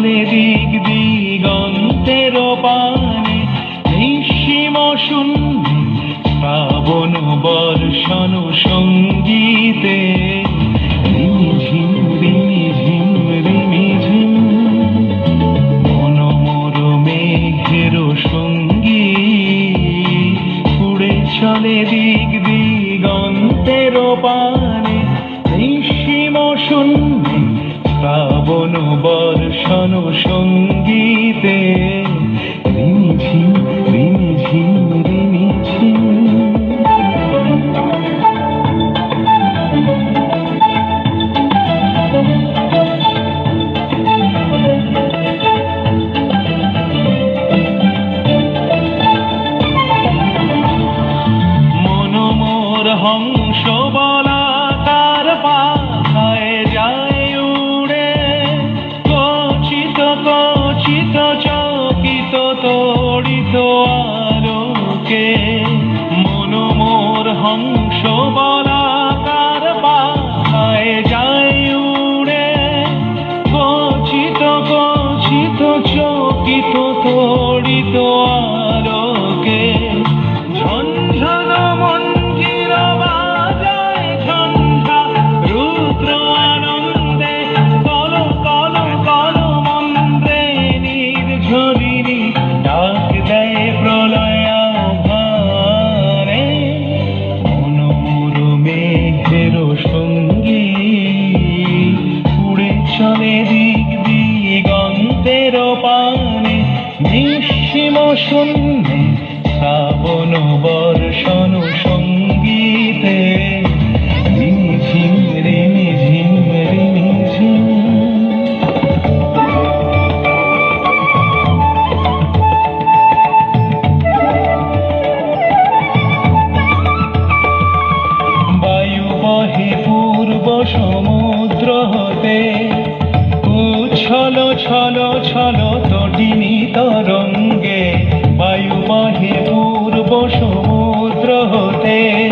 চলে দিক দিগন্তের পানে নিঃসীম শূন্য শ্রাবণ বর্ষণ সঙ্গীতে। রিমিঝিম মনোমর মেঘের দিক দিগন্তের বর্ষণ সঙ্গীতে। রিমিঝিম রিমিঝিম মনোমোর হংস বলাকার পাখায় মনোমোর চলে দিক দিগন্তের পানে, নিঃসীম শূন্যে শ্রাবণ বর্ষণ সঙ্গীতে রিমিঝিম রিমিঝিম বায়ু পূর্ব সমুদ্র হতে উচ্ছল ছলো, ছল তটিনী তরঙ্গে। বায়ু বহে পূর্ব সমুদ্র হতে।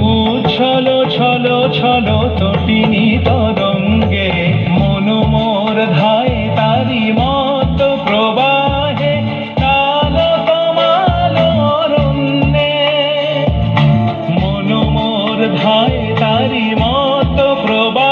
উচ্ছল, ছল ছল তটিনী তরঙ্গে। মনোমোর ধায় তারি মত প্রবাহে। কাল কমাল অরণ্যে। মনোমোর ধায় তারি মত প্রবাহে।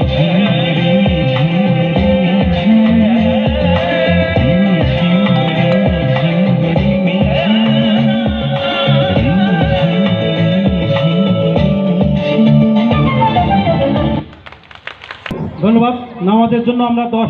ধন্যবাদ। নামাজের জন্য আমরা দশ